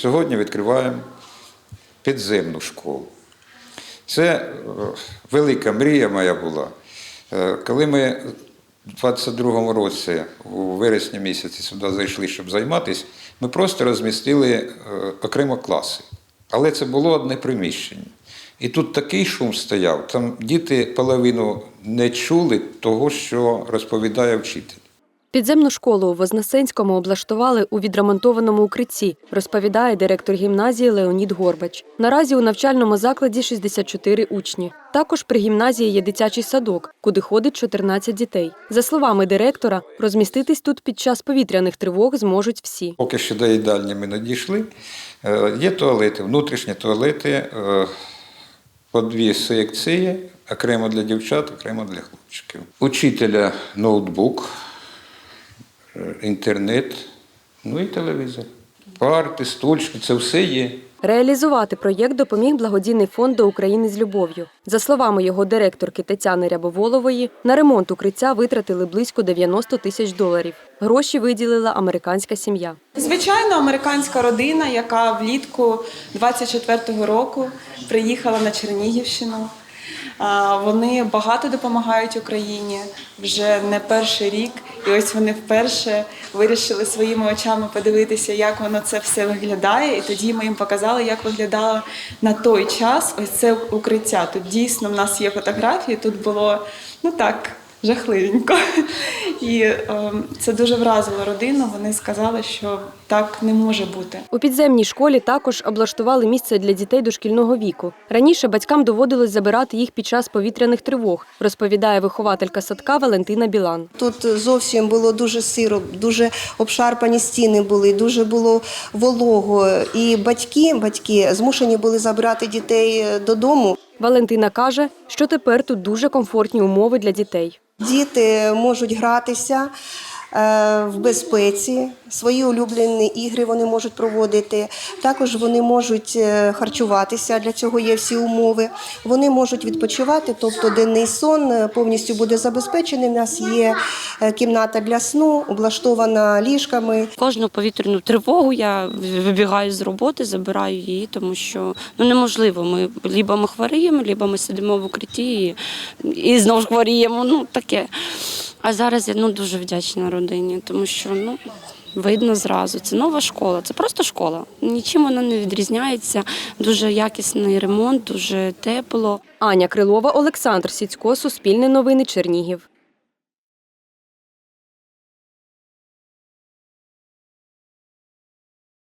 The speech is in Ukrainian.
Сьогодні відкриваємо підземну школу. Це е, велика мрія моя була. Е, Коли ми у 22-му році, у вересні місяці, сюди зайшли, щоб займатися, ми просто розмістили е, окремо класи. Але це було одне приміщення. І тут такий шум стояв, там діти половину не чули того, що розповідає вчитель. Підземну школу у Вознесенському облаштували у відремонтованому укритті, розповідає директор гімназії Леонід Горбач. Наразі у навчальному закладі 64 учні. Також при гімназії є дитячий садок, куди ходить 14 дітей. За словами директора, розміститись тут під час повітряних тривог зможуть всі. Поки що до їдальні ми не дійшли. Е, Є туалети, внутрішні туалети, е, по дві секції, окремо для дівчат, окремо для хлопчиків. Учителя ноутбук, інтернет, ну і телевізор. Парти, стульчики, це все є. Реалізувати проєкт допоміг благодійний фонд до України з любов'ю. За словами його директорки Тетяни Рябоволової, на ремонт укриття витратили близько 90 тисяч доларів. Гроші виділила американська сім'я. Звичайно, американська родина, яка влітку 24-го року приїхала на Чернігівщину. Вони багато допомагають Україні вже не перший рік, і ось вони вперше вирішили своїми очами подивитися, як воно це все виглядає. І тоді ми їм показали, як виглядало на той час ось це укриття. Тут дійсно в нас є фотографії. Тут було ну так жахливенько. І е, це дуже вразило родину. Вони сказали, що так не може бути. У підземній школі також облаштували місце для дітей дошкільного віку. Раніше батькам доводилось забирати їх під час повітряних тривог, розповідає вихователька садка Валентина Білан. Тут зовсім було дуже сиро, дуже обшарпані стіни були, дуже було волого. І батьки, батьки змушені були забирати дітей додому. Валентина каже, що тепер тут дуже комфортні умови для дітей. Діти можуть гратися в безпеці, свої улюблені ігри вони можуть проводити. Також вони можуть е, харчуватися, для цього є всі умови. Вони можуть відпочивати, тобто денний сон е, повністю буде забезпечений. У нас є е, кімната для сну, облаштована ліжками. Кожну повітряну тривогу я вибігаю з роботи, забираю її, тому що ну неможливо. Ми лібо ми хворіємо, лібо ми сидимо в укритті і, і знову хворіємо. Ну таке. А зараз я ну дуже вдячна родині, тому що ну. Видно зразу, це нова школа, це просто школа. Нічим вона не відрізняється. Дуже якісний ремонт, дуже тепло. Аня Крилова, Олександр Сіцько, Суспільне новини, Чернігів.